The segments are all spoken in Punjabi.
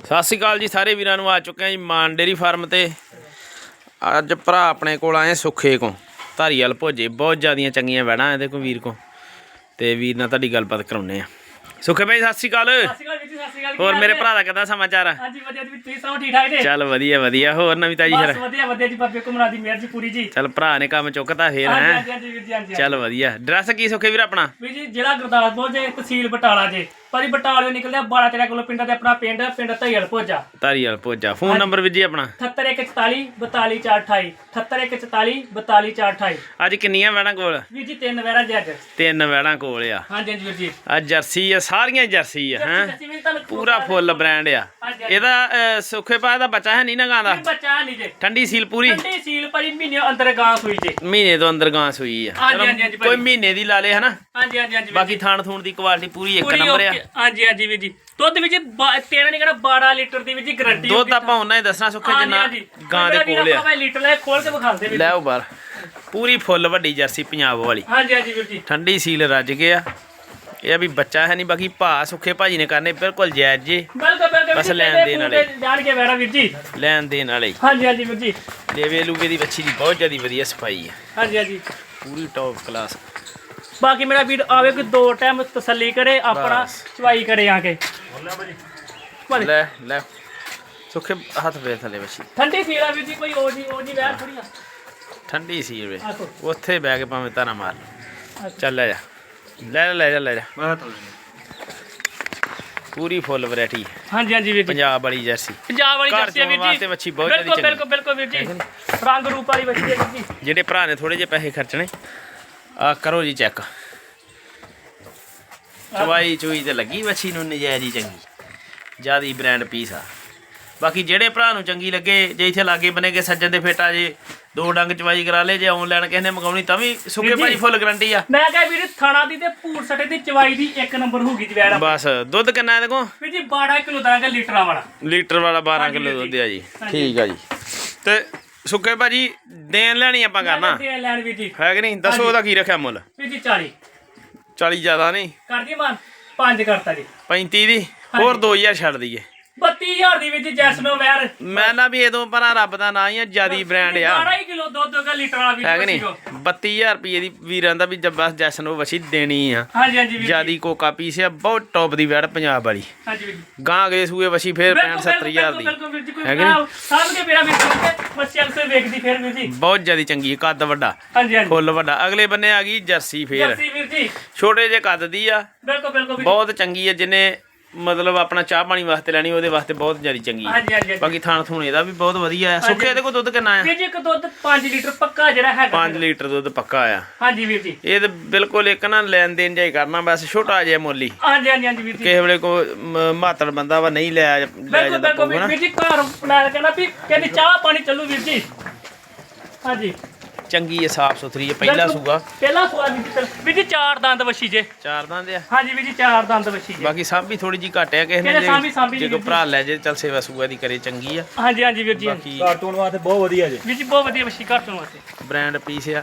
ਸਤਿ ਸ਼੍ਰੀ ਅਕਾਲ ਜੀ ਸਾਰੇ ਵੀਰਾਂ ਨੂੰ ਆ ਚੁੱਕੇ ਹਾਂ ਜੀ ਮਾਨ ਡੇਰੀ ਫਾਰਮ ਤੇ। ਅੱਜ ਭਰਾ ਆਪਣੇ ਕੋਲ ਆਏ ਸੁੱਖੇ ਕੋ ਧਾਰੀਵਾਲ ਭੋਜੇ ਬਹੁਤ ਜ਼ਿਆਦੀਆਂ ਚੰਗੀਆਂ ਵੈੜਾਂ ਇਹਦੇ ਕੋ ਵੀਰ ਕੋ ਤੇ ਵੀਰ ਨਾਲ ਤੁਹਾਡੀ ਗੱਲਬਾਤ ਕਰਾਉਨੇ ਆ ਸੁੱਖੇ ਭਾਈ ਸਤਿ ਸ਼੍ਰੀ ਅਕਾਲ। ਸਤਿ ਸ਼੍ਰੀ ਅਕਾਲ ਵੀਰ ਜੀ ਸਤਿ ਸ਼੍ਰੀ ਅਕਾਲ। ਹੋਰ ਮੇਰੇ ਭਰਾ ਦਾ ਕਿੱਦਾਂ ਸਮਾਚਾਰ? ਆ? ਹਾਂਜੀ ਵਧੀਆ ਜੀ ਤੁਸੀਂ ਸੁਣਾਓ ਠੀਕ ਠਾਕ ਜੀ? ਚੱਲ ਵਧੀਆ ਵਧੀਆ। ਹੋਰ ਨਵੀਂ ਤਾਜੀ ਬਸ ਫਿਰ? ਵਧੀਆ ਵਧੀਆ ਜੀ ਬਾਬੇ ਕੁਮਰਾ ਦੀ ਮਿਹਰ ਜੀ ਪੂਰੀ ਜੀ। ਚੱਲ ਭਰਾ ਨੇ ਕੰਮ ਚੁੱਕਤਾ ਫੇਰ ਹੈ? ਹਾਂਜੀ ਹਾਂਜੀ ਵੀਰ ਜੀ ਹਾਂਜੀ। ਚੱਲ ਵਧੀਆ। ਡਰੈਸ ਕੀ ਸੁੱਖੇ ਵੀਰ ਆਪਣਾ? ਵੀਰ ਜੀ ਜ਼ਿਲ੍ਹਾ ਗੁਰਦਾਸਪੁਰ ਜੇ ਤਹਿਸੀਲ ਬਟਾਲਾ ਜੇ। ਭਾਜੀ ਬਟਾਲੇ ਨਿਕਲਦਾ 12 13 ਕਿਲੋ ਪਿੰਡ ਦੇ ਆਪਣਾ ਪਿੰਡ ਪਿੰਡ ਧਈਲ ਭੋਜਾ। ਧਾਰੀਵਾਲ ਭੋਜਾ। ਫੋਨ ਨੰਬਰ ਵੀਰ ਜੀ ਆਪਣਾ 78144 42428 78144 42428 ਅੱਜ ਕਿੰਨੀਆਂ ਵੈੜਾਂ ਕੋਲ? ਵੀਰ ਜੀ ਤਿੰਨ ਵੈਰਾ ਜੀ ਅੱਜ। ਤਿੰਨ ਵੈੜਾਂ ਕੋਲ ਆ। ਹਾਂਜੀ ਹਾਂਜੀ ਵੀਰ ਜੀ। ਆ ਜਰਸੀ ਆ ਸਾਰੀਆਂ ਜਰਸੀ ਆ ਹੈ? ਅਸੀਂ ਵੀ ਤੁਹਾਨੂੰ ਪੂਰਾ ਫੁੱਲ ਬ੍ਰਾਂਡ ਆ। ਹਾਂਜੀ। ਇਹਦਾ ਅਹ, ਸੁੱਖੇ ਪਾ ਦਾ ਬੱਚਾ ਹੈ ਨਹੀਂ ਨਾ ਗਾਂ ਦਾ? ਬੱਚਾ ਨਹੀਂ ਜੇ। ਠੰਡੀ ਸੀਲ ਪੂਰੀ? ਠੰਡੀ ਸੀਲ ਭਾਜੀ ਮਹੀਨੇ ਅੰਦਰ ਗਾਂ ਸੂਈ ਜੇ। ਮਹੀਨੇ ਤੋਂ ਅੰਦਰ ਗਾਂ ਸੂਈ ਆ। ਹਾਂਜੀ, ਹਾਂਜੀ, ਕੋਈ। ਮਹੀਨੇ ਦੀ ਲਾ ਲੇ ਹਨਾ? ਹਾਂਜੀ ਹਾਂਜੀ ਹਾਂਜੀ ਵੀਰ ਬਾਕੀ ਜੀ। ਥਾਣ ਥੂਣ ਦੀ ਕੁਆਲਿਟੀ ਪੂਰੀ ਇੱਕ ਪੂਰੀ ਨੰਬਰ ਆ। ਹਾਂਜੀ ਹਾਂਜੀ ਵੀਰ ਜੀ। ਦੁੱਧ ਵਿੱਚ 13 ਨਹੀਂ ਕਿਹੜਾ 12 ਲੀਟਰ ਦੀ ਵੀਰ ਜੀ ਗਾਰੰਟੀ ਦੁੱਧ ਆਪਾਂ ਉਹਨਾਂ ਹੀ ਦੱਸਣਾ ਸੁੱਖੇ ਜਿੰਨਾ ਗਾਂ ਦੇ ਕੋਲ ਆ। ਲੀਟਰ ਲੈ ਖੋਲ ਕੇ ਵਿਖਾਉਂਦੇ ਵੀਰ ਲੈ ਆਓ ਬਾਹਰ। ਪੂਰੀ ਫੁੱਲ ਵੱਡੀ ਜਰਸੀ ਪੰਜਾਬ ਵਾਲੀ। ਹਾਂਜੀ ਹਾਂਜੀ ਵੀਰ ਜੀ। ਠੰਡੀ ਸੀਲ ਰੱਜ ਗਿਆ ਇਹ ਆ ਵੀ ਬੱਚਾ ਹੈ ਨਹੀਂ ਬਾਕੀ ਭਾ ਸੁੱਖੇ ਭਾਜੀ ਨੇ ਕਰਨੇ ਬਿਲਕੁਲ ਜਾਇਜ਼ ਜੀ। ਬਿਲਕੁਲ ਬਿਲਕੁਲ ਬਸ ਲੈਣ ਦੇਣ ਵਾਲੇ। ਜਾਣ ਕੇ ਬੈਠਾ ਵੀਰ ਜੀ। ਲੈਣ ਦੇਣ ਵਾਲੇ। ਹਾਂਜੀ ਹਾਂਜੀ ਵੀਰ ਜੀ। ਲੇਵੇ ਲੂਵੇ ਦੀ ਬੱਚੀ ਦੀ ਬਹੁਤ ਜ਼ਿਆਦਾ ਵਧੀਆ ਸਫ਼ਾਈ ਹੈ ਹਾਂਜੀ ਹਾਂਜੀ। ਪੂਰੀ ਟੌਪ ਕਲਾਸ ਬਾਕੀ ਮੇਰਾ ਵੀਰ ਆਵੇ ਕਿ ਦੋ ਟਾਈਮ ਤਸੱਲੀ ਕਰੇ ਆਪਣਾ। ਚਵਾਈ ਕਰੇ ਆ ਕੇ। ਲੈ ਲੈ। ਸੁੱਖੇ ਹੱਥ ਫੇਰ ਥੱਲੇ ਬੱਚੀ ਠੰਡੀ ਸੀਲਾ ਵੀਰ ਜੀ ਕੋਈ ਉਹ ਜੀ ਉਹ ਜੀ ਵੈਰ ਥੋੜੀ ਆ। ਠੰਡੀ ਸੀ ਵੇ। ਉੱਥੇ ਬਹਿ ਕੇ ਭਾਵੇਂ ਤਾਰਾ ਮਾਰ। ਚੱਲ ਲੈ ਜਾ। ਲੈ ਲੈ, ਲੈ ਜਾ ਲੈ ਜਾ। ਪੂਰੀ ਫੁੱਲ ਵੈਰਾਈਟੀ। ਹਾਂਜੀ ਹਾਂਜੀ ਵੀਰ ਜੀ। ਪੰਜਾਬ ਵਾਲੀ ਜਰਸੀ। ਪੰਜਾਬ ਵਾਲੀ ਜਰਸੀ ਵੀਰ ਵਾਸਤੇ ਜੀ ਬਹੁਤ ਬਿਲਕੁਲ ਬਿਲਕੁਲ ਬਿਲਕੁਲ ਵੀਰ ਜੀ। ਰੰਗ ਰੂਪ ਵਾਲੀ ਬੱਚੀ ਹੈ ਵੀਰ ਜੀ। ਜਿਹੜੇ ਭਰਾ ਨੇ ਥੋੜੇ ਜਿਹੇ ਪੈਸੇ ਖਰਚਣੇ। ਆ ਕਰੋ ਜੀ ਚੈੱਕ। ਚਵਾਈ ਚੁਈ ਤੇ ਲੱਗੀ ਵੱਛੀ ਨੂੰ ਨਜਾਇਜ਼ ਹੀ ਚੰਗੀ। ਜਿਆਦੀ ਬ੍ਰਾਂਡ ਪੀਸ ਆ। ਬਾਕੀ ਜਿਹੜੇ ਭਰਾ ਨੂੰ ਚੰਗੀ ਲੱਗੇ ਜੇ ਇੱਥੇ ਲਾਗੇ ਬਨੇਗੇ ਸੱਜਣ ਦੇ ਫੇਟਾ ਜੇ ਦੋ ਡੰਗ ਚਵਾਈ ਕਰਾ ਲੇ ਜੇ ਆਨਲਾਈਨ ਕਿਸੇ ਨੇ ਮੰਗਾਉਣੀ ਤਾਂ ਵੀ ਸੁੱਕੇ। ਭਾਜੀ ਫੁੱਲ ਗਰੰਟੀ ਆ। ਮੈਂ ਕਿਹਾ ਵੀਰ ਥਾਣਾ ਦੀ ਤੇ ਪੂਰ ਸੱਟੇ ਦੀ ਚਵਾਈ ਦੀ ਇੱਕ ਨੰਬਰ ਹੋਊਗੀ ਜੀ ਵੈਰ ਬਸ ਦੁੱਧ ਕਿੰਨਾ ਇਹਦੇ ਕੋਲ? ਵੀਰ ਜੀ 12 ਕਿਲੋ ਦਾਂਗਾ ਲੀਟਰਾਂ ਵਾਲਾ। ਲੀਟਰ ਵਾਲਾ 12 ਹਾਂਜੀ ਕਿਲੋ ਦੁੱਧ। ਆ ਜੀ। ਠੀਕ ਆ ਜੀ। ਤੇ ਸੁੱਕੇ ਭਾਜੀ ਦੇਣ ਲੈਣੀ ਆਪਾਂ ਕਰਨਾ। ਦੇ ਲੈਣ ਜੀ ਹੈ ਕਿ ਨਹੀਂ? ਦੱਸੋ। ਉਹਦਾ ਕੀ ਰੱਖਿਆ ਮੁੱਲ? ਵੀਰ ਜੀ 40 40 ਜ਼ਿਆਦਾ ਨਹੀਂ। ਕਰ ਦੀ ਮਾਨ। 5 ਕਰਤਾ ਜੀ। 35 ਦੀ। ਹੋਰ 2000 ਛੱਡ ਦਈਏ। 32000 ਦੀ ਜੀ ਜੈਸਨੋ ਵੈਰ। ਮੈਂ ਨਾ ਵੀ ਇਦੋਂ ਪਰਾਂ ਰੱਬ ਦਾ ਨਾਂ ਹੀ ਆ ਜਿਆਦੀ ਬ੍ਰਾਂਡ ਆ। 12 ਕਿਲੋ ਦੁੱਧ ਹੋਗਾ ਲੀਟਰ ਵਾਲਾ ਵੀਰ ਹੈ ਕਿ ਜੀ ਨਹੀਂ? 32000 ਰੁਪਏ ਦੀ ਵੀਰਾਂ ਦਾ ਵੀ ਜੱਬਸ ਜੈਸਨ ਵਛੀ ਦੇਣੀ ਆ। ਹਾਂਜੀ ਹਾਂਜੀ ਵੀਰ ਜਿਆਦੀ ਕੋਕਾ ਪੀਸ ਆ ਬਹੁਤ ਟੌਪ ਦੀ ਵੈੜ ਪੰਜਾਬ ਵਾਲੀ। ਹਾਂਜੀ ਵੀਰ ਗਾਂ ਅਗਲੇ ਸੂਏ ਵਛੀ ਫੇਰ 65 70000 ਦੀ। ਹੈ ਕਿ ਨਹੀਂ? ਸਾਹਮਣੇ ਕੇ ਮੇਰਾ ਵੀਰ ਜੀ ਬੱਚੇ ਅਕਸਰ ਵੇਖਦੀ ਫਿਰ ਵੀਰ ਜੀ। ਬਹੁਤ ਜਿਆਦੀ ਚੰਗੀ ਕੱਦ ਵੱਡਾ ਹਾਂਜੀ ਹਾਂਜੀ। ਫੁੱਲ ਵੱਡਾ। ਅਗਲੇ ਬੰਨੇ ਆ ਗਈ ਜਰਸੀ ਫੇਰ। ਜੱਸੀ ਵੀਰ ਜੀ। ਛੋਟੇ ਜੇ ਕੱਦ ਦੀ ਆ। ਬਿਲਕੁਲ ਬਿਲਕੁਲ। ਬਹੁਤ ਚੰਗੀ ਆ ਜਿਨੇ ਮਤਲਬ ਆਪਣਾ ਚਾਹ ਪਾਣੀ ਵਾਸਤੇ ਲੈਣੀ ਉਹਦੇ ਵਾਸਤੇ ਬਹੁਤ ਜਿਆਦੀ ਚੰਗੀ ਹਾਂਜੀ ਹਾਂਜੀ ਹਾਂਜੀ। ਬਾਕੀ ਥਾਣ ਥੂਣ ਇਹਦਾ ਵੀ ਬਹੁਤ ਵਧੀਆ ਆ ਸੁੱਕੇ ਇਹਦੇ ਕੋਲ ਦੁੱਧ ਕਿੰਨਾ ਆ? ਵੀਰ ਜੀ ਇੱਕ ਦੁੱਧ 5 ਲੀਟਰ ਪੱਕਾ ਜਿਹੜਾ ਹੈਗਾ 5 ਲੀਟਰ ਦੁੱਧ ਪੱਕਾ ਆ। ਹਾਂਜੀ ਵੀਰ ਜੀ। ਇਹ ਤੇ ਬਿਲਕੁਲ ਇੱਕ ਨਾ ਲੈਣ ਦੇਣ ਜਾਈ ਕਰਨਾ ਬਸ ਛੋਟਾ ਜਿਹਾ ਮੁੱਲ ਹੀ। ਹਾਂਜੀ ਹਾਂਜੀ ਹਾਂਜੀ ਵੀਰ ਜੀ। ਕਿਸੇ ਵੇਲੇ ਕੋ ਮਾਤੜ ਬੰਦਾ ਵਾ ਨਹੀਂ ਲਿਆ ਲਿਆ ਬਿਲਕੁਲ ਜਾਂਦਾ ਬਿਲਕੁਲ ਪਊਗਾ ਨਾ ਵੀਰ ਜੀ ਘਰ ਮੈਂ ਕਹਿੰਦਾ ਵੀ ਕਹਿੰਦੀ ਚਾਹ ਪਾਣੀ ਚੱਲੂ ਵੀਰ ਜੀ। ਹਾਂਜੀ। ਚੰਗੀ ਹੈ ਸਾਫ਼ ਸੁਥਰੀ ਹੈ ਪਹਿਲਾ ਬਿਲਕੁਲ। ਸੂਗਾ ਪਹਿਲਾ ਸਵਾਲ ਵੀਰ ਜੀ ਜੀ ਚਾਰ ਦੰਦ ਵਛੀ ਜੇ। ਚਾਰ ਦੰਦ ਆ? ਹਾਂਜੀ ਵੀਰ ਜੀ ਚਾਰ ਦੰਦ ਵਛੀ ਜੇ। ਬਾਕੀ ਸਭ ਵੀ ਥੋੜੀ ਜੀ ਘੱਟ ਆ ਕਿਸੇ ਕਹਿੰਦੇ ਸਾਂਭੀ- ਸਾਂਭੀ ਜੇ ਜੀ ਵੀਰ ਭਰਾ ਲੈ ਜੇ ਚੱਲ ਸੇਵਾ ਸੂਆ ਦੀ ਕਰੇ ਚੰਗੀ ਆ। ਹਾਂਜੀ ਹਾਂਜੀ ਵੀਰ ਜੀ ਹਾਂਜੀ। ਬਾਕੀ ਕਾਰਟੂਨ ਵਾਸਤੇ ਬਹੁਤ ਵਧੀਆ ਜੀ। ਵੀਰ ਜੀ ਬਹੁਤ ਵਧੀਆ ਵਛੀ ਘਰ ਤੋਂ ਵਾਸਤੇ। ਬ੍ਰਾਂਡ ਪੀਸ ਆ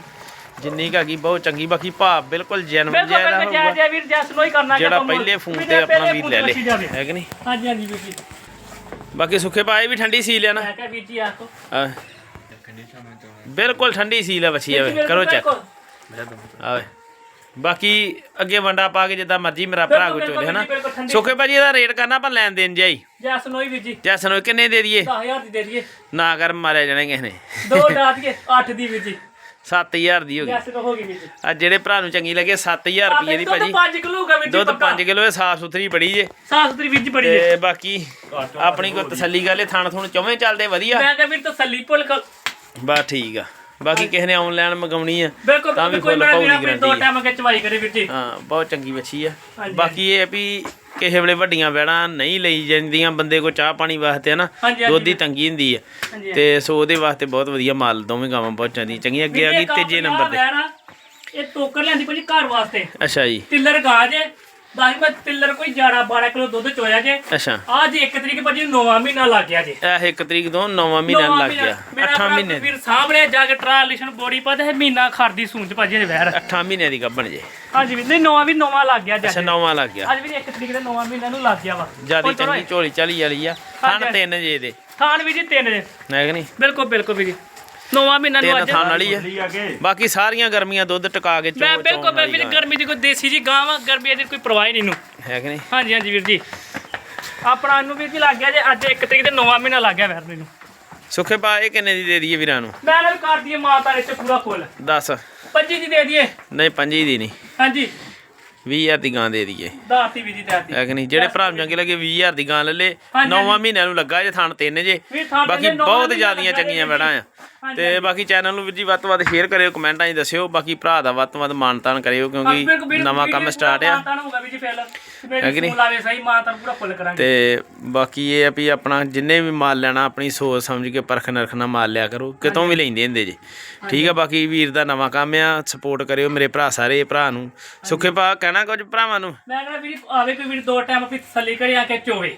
ਜਿੰਨੀ ਕਾ ਕੀ ਬਹੁਤ ਚੰਗੀ ਬਾਕੀ ਭਾਅ ਬਿਲਕੁਲ ਜੈਨੂਨ ਬਿਲਕੁਲ ਜ਼ਿਆਦਾ ਬਿਲਕੁਲ ਜੈ ਹੋਊਗਾ। ਜੈ ਵੀਰ ਜੈਸ ਲੋ ਹੀ ਕਰਨਾ ਜਿਹੜਾ। ਪਹਿਲੇ ਫੋਨ ਵੀਰ ਤੇ ਜੀ, ਆਪਣਾ ਪਹਿਲੇ ਵੀਰ ਫੋਨ ਲੈ ਵਛੀ ਜਾਵੇ। ਲੇ ਹੈ ਕਿ ਨਹੀਂ? ਹਾਂਜੀ ਹਾਂਜੀ ਵੀਰ ਜੀ। ਬਾਕੀ ਸੁੱਖੇ ਪਾਏ ਵੀ ਠੰਡੀ ਸੀ ਲਿਆ ਨਾ? ਮੈਂ ਕਿਹਾ ਵੀਰ ਜੀ ਆਖੋ ਆ। ਬਿਲਕੁਲ ਠੰਡੀ ਸੀ ਲੈ ਵਛੀ ਆਵੇ ਕਰੋ ਚੈੱਕ ਆਵੇ। ਬਾਕੀ ਅੱਗੇ ਵੰਡਾ ਪਾ ਕੇ ਜਿੱਦਾਂ ਮਰਜ਼ੀ ਮੇਰਾ ਭਰਾ ਕੋ ਚੋਲੇ ਹਨਾ। ਸੁੱਕੇ ਭਾਜੀ ਇਹਦਾ ਰੇਟ ਕਰਨਾ ਆਪਾਂ ਲੈਣ ਦੇਣ ਜਾਈ ਜੈਸ ਲੋ ਹੀ ਵੀਰ ਜੀ। ਜੈਸਨ ਨੂੰ ਕਿੰਨੇ ਦੇ ਦਈਏ? 10000 ਦੀ ਦੇ ਦਈਏ। ਨਾ ਕਰ ਮਾਰਿਆ ਜਾਣੇ ਕਿਸੇ ਨੇ। ਦੋ ਡਾ ਦਈਏ 8 ਦੀ ਵੀਰ ਜੀ। 7000 ਦੀ ਹੋ ਗਈ। ਜੈਸ ਹੋ ਗਈ ਵੀਰ ਜੀ। ਆ ਜਿਹੜੇ ਭਰਾ ਨੂੰ ਚੰਗੀ ਲੱਗੇ 7000 ਰੁਪਏ ਦੀ ਦੁੱਧ ਭਾਜੀ। 5 ਕਿਲੋ ਹੋਗਾ ਵੀਰ ਜੀ ਦੁੱਧ ਪੱਕਾ। 5 ਕਿਲੋ ਇਹ ਸਾਫ਼ ਸੁਥਰੀ ਬੜੀ ਜੇ। ਸਾਫ਼ ਸੁਥਰੀ ਵੀਰ ਜੀ ਬੜੀ ਹੈ ਤੇ ਬਾਕੀ ਆਪਣੀ ਕੋਈ ਤਸੱਲੀ ਗੱਲ ਇਹ ਥਣ ਥੁਣ ਚੌਵੇਂ ਚੱਲਦੇ ਵਧੀਆ। ਮੈਂ ਕਿਹਾ ਵੀਰ ਤਸੱਲੀ ਭੁੱਲ ਬਸ ਠੀਕ ਆ। ਬਾਕੀ ਕਿਸੇ ਨੇ ਆਨਲਾਈਨ ਮੰਗਾਉਣੀ ਆ ਬਿਲਕੁਲ ਤਾਂ ਵੀ ਕੋਈ ਵੀਰ ਦੀ ਆਪਣੀ ਦੋ ਟਾਈਮ ਅੱਗੇ ਚਵਾਈ ਕਰੇ ਵੀਰ ਜੀ। ਹਾਂ ਬਹੁਤ ਚੰਗੀ ਬੱਚੀ ਆ। ਬਾਕੀ ਇਹ ਵੀ ਕਿਸੇ ਵੇਲੇ ਵੱਡੀਆਂ ਵੈੜਾਂ ਨਹੀਂ ਲਈ ਜਾਂਦੀਆਂ ਬੰਦੇ ਕੋ ਚਾਹ ਪਾਣੀ ਵਾਸਤੇ ਹਨਾ। ਦੁੱਧ ਦੀ ਤੰਗੀ ਹੁੰਦੀ ਆ। ਤੇ ਸੋ ਉਹਦੇ ਵਾਸਤੇ ਬਹੁਤ ਵਧੀਆ ਮਾਲ ਦੋਵੇਂ ਗਾਵਾਂ ਬਹੁਤ ਚੰਗੀ ਚੰਗੀਆਂ ਅੱਗੇ ਆ ਗਈ ਤੀਜੇ ਨੰਬਰ ਤੇ? ਇਹ ਟੋਕਰ ਲੈਂਦੀ ਭਾਜੀ ਘਰ ਵਾਸਤੇ। ਅੱਛਾ ਜੀ। ਟਿੱਲਰ ਗਾਜ ਹੈ ਦੱਸ ਮੈਂ ਤਿੱਲਰ ਕੋਈ 11 12 ਕਿਲੋ ਦੁੱਧ ਚੋਇਆ ਜੇ। ਅੱਛਾ। ਅੱਜ ਇੱਕ ਤਰੀਕ ਭਾਜੀ ਨੌਵਾਂ ਮਹੀਨਾ ਲੱਗ ਗਿਆ ਜੇ। ਇਹ ਇੱਕ ਤਰੀਕ ਤੋਂ 9ਵਾਂ ਮਹੀਨਾ ਨੌਵਾਂ ਲੱਗ ਗਿਆ। ਮੇਰਾ 8 ਭਰਾ ਮਹੀਨੇ ਵੀਰ ਸਾਹਮਣੇ ਜਾ ਕੇ ਟ੍ਰਾਂਸਲੇਸ਼ਨ ਬੋਡੀ ਪਾ ਤੇ ਮਹੀਨਾ ਖਰਦੀ ਸੂੰਚ ਭਾਜੀ ਦੇ ਵਹਿਰ। 8 ਮਹੀਨੇ ਦੀ ਗੱਭਣ ਜੇ। ਹਾਂਜੀ ਵੀ ਨਹੀਂ ਨੌਵਾਂ ਵੀ ਨੌਵਾਂ ਲੱਗ ਗਿਆ ਅੱਛਾ ਜੱਜ 9ਵਾਂ ਲੱਗ ਗਿਆ। ਅੱਜ ਵੀ ਇੱਕ ਤਰੀਕ ਦੇ ਨੌਵਾਂ ਮਹੀਨਾ ਨੂੰ ਲੱਗ ਗਿਆ ਵਾ। ਜਿਆਦੀ ਚੰਗੀ ਝੋਲੀ ਚਾਲੀ ਵਾਲੀ ਆ। ਥਣ ਤਿੰਨ ਜੇ ਦੇ ਥਾਨ ਵੀ ਜੀ ਤਿੰਨ ਜੇ। ਹੈ ਕਿ ਨਹੀਂ? ਬਿਲਕੁਲ ਬਿਲਕੁਲ ਵੀ ਜੀ। ਨੌਵਾਂ ਮਹੀਨਾ ਨੂੰ ਤਿੰਨ ਅੱਜ ਥਣ ਵਾਲੀ ਆ। ਬਾਕੀ ਸਾਰੀਆਂ ਗਰਮੀਆਂ ਦੁੱਧ ਟਿਕਾ ਕੇ ਮੈਂ ਚੋ ਬਿਲਕੁਲ ਮੈਂ ਵੀ ਗਰਮੀ ਦੀ ਕੋਈ ਦੇਸੀ ਜੀ ਗਾਂ ਵਾ ਗਰਮੀ ਦੀ ਕੋਈ ਪਰਵਾਹ ਹੀ ਨਹੀਂ ਨੂੰ ਹੈ ਕਿ ਨਹੀਂ? ਹਾਂਜੀ ਹਾਂਜੀ ਵੀਰ ਜੀ। ਆਪਣਾ ਨੂੰ ਵੀਰ ਜੀ ਲੱਗ ਗਿਆ ਜੇ ਅੱਜ ਇੱਕ ਤਰੀਕ ਦੇ ਨੌਵਾਂ ਮਹੀਨਾ ਲੱਗ ਗਿਆ ਵੈਰ ਨੂੰ ਸੁੱਖੇ ਪਾ ਇਹ ਕਿੰਨੇ ਦੀ ਦੇ ਦਈਏ ਵੀਰਾਂ ਨੂੰ? ਮੈਂ ਨਾਲ ਕਰ ਦਈਏ ਮਾਤਾ ਇੱਥੇ ਪੂਰਾ ਫੁੱਲ। 10 ਪੰਜੀ ਦੀ ਦੇ ਦਈਏ। ਨਹੀਂ ਪੰਜੀ ਦੀ ਨਹੀਂ। ਹਾਂਜੀ। 20000 ਦੀ ਗਾਂ ਦੇ ਦਈਏ। ਦਾਤੀ ਵੀ ਜੀ ਦਾਤੀ ਹੈ ਕਿ ਨਹੀਂ? ਜਿਹੜੇ ਭਰਾ ਨੂੰ ਚੰਗੇ ਲੱਗੇ 20000 ਦੀ ਗਾਂ ਲੈ ਲੇ। ਹਾਂਜੀ, ਨੌਵਾਂ ਮਹੀਨਿਆਂ ਨੂੰ ਲੱਗਾ ਜੇ ਥਣ ਤਿੰਨ ਜੇ। ਬਾਕੀ ਤਿੰਨ ਨੌਵਾਂ ਬਹੁਤ ਮਹੀਨਾ ਜ਼ਿਆਦੀਆਂ ਲੱਗਾ ਚੰਗੀਆਂ ਜੀ। ਵੜਾਂ ਆ। ਹਾਂਜੀ, ਤੇ ਬਾਕੀ ਚੈਨਲ ਨੂੰ ਵੀਰ ਜੀ ਵੱਧ ਤੋਂ ਵੱਧ ਸ਼ੇਅਰ ਕਰਿਓ ਕਮੈਂਟਾਂ 'ਚ ਦੱਸਿਓ। ਬਾਕੀ ਭਰਾ ਦਾ ਵੱਧ ਤੋਂ ਵੱਧ ਮਾਨਤਾਨ ਕਰਿਓ ਕਿਉਂਕਿ ਨਵਾਂ ਕੰਮ ਸਟਾਰਟ ਆ। ਵੀ ਜੀ ਫੇਲ ਹੈ ਕਿ ਨਹੀਂ? ਸਕੂਲ ਆਵੇ ਸਹੀ ਮਾਤਾ ਨੂੰ ਪੂਰਾ ਫੁੱਲ ਕਰਾਂਗੇ। ਤੇ ਬਾਕੀ ਇਹ ਆ ਵੀ ਆਪਣਾ ਜਿੰਨੇ ਵੀ ਮਾਲ ਲੈਣਾ ਆਪਣੀ ਸੋਚ ਸਮਝ ਕੇ ਪਰਖ ਨਰਖ ਨਾਲ ਮਾਲ ਲਿਆ ਕਰੋ ਕਿਤੋਂ ਵੀ ਲੈਂਦੇ ਹੁੰਦੇ ਜੇ। ਠੀਕ ਆ ਬਾਕੀ ਵੀਰ ਦਾ ਨਵਾਂ ਕੰਮ ਆ ਸਪੋਰਟ ਕਰਿਓ ਮੇਰੇ ਭਰਾ ਸਾਰੇ ਭਰਾ ਨੂੰ। ਸੁੱਖੇ ਭਾ ਕਹਿਣਾ ਕੁਝ ਭਰਾਵਾਂ ਨੂੰ? ਮੈਂ ਕਹਿੰਦਾ ਵੀਰ ਆਵੇ ਕੋਈ ਵੀਰ ਦੋ ਟਾਈਮ ਆਪਣੀ ਤਸੱਲੀ ਕਰੇ ਆ ਕੇ ਚੋਵੇ।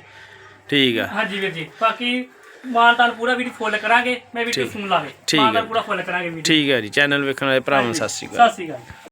ਠੀਕ ਆ। ਹਾਂਜੀ ਵੀਰ ਜੀ ਬਾਕੀ ਮਾਨਤਾਨ ਪੂਰਾ ਵੀਰ ਫੁੱਲ ਕਰਾਂਗੇ ਮੈਂ ਵੀਡੀਓ ਸੁਣ ਲਾਵੇ। ਮਾਨਤਾਨ ਪੂਰਾ ਫੁੱਲ ਕਰਾਂਗੇ ਵੀਰ ਠੀਕ ਹੈ ਜੀ ਚੈਨਲ ਵੇਖਣ ਵਾਲੇ ਭਰਾਵਾਂ ਨੂੰ ਸਤਿ ਸ਼੍ਰੀ ਅਕਾਲ। ਸਤਿ ਸ਼੍ਰੀ ਅਕਾਲ।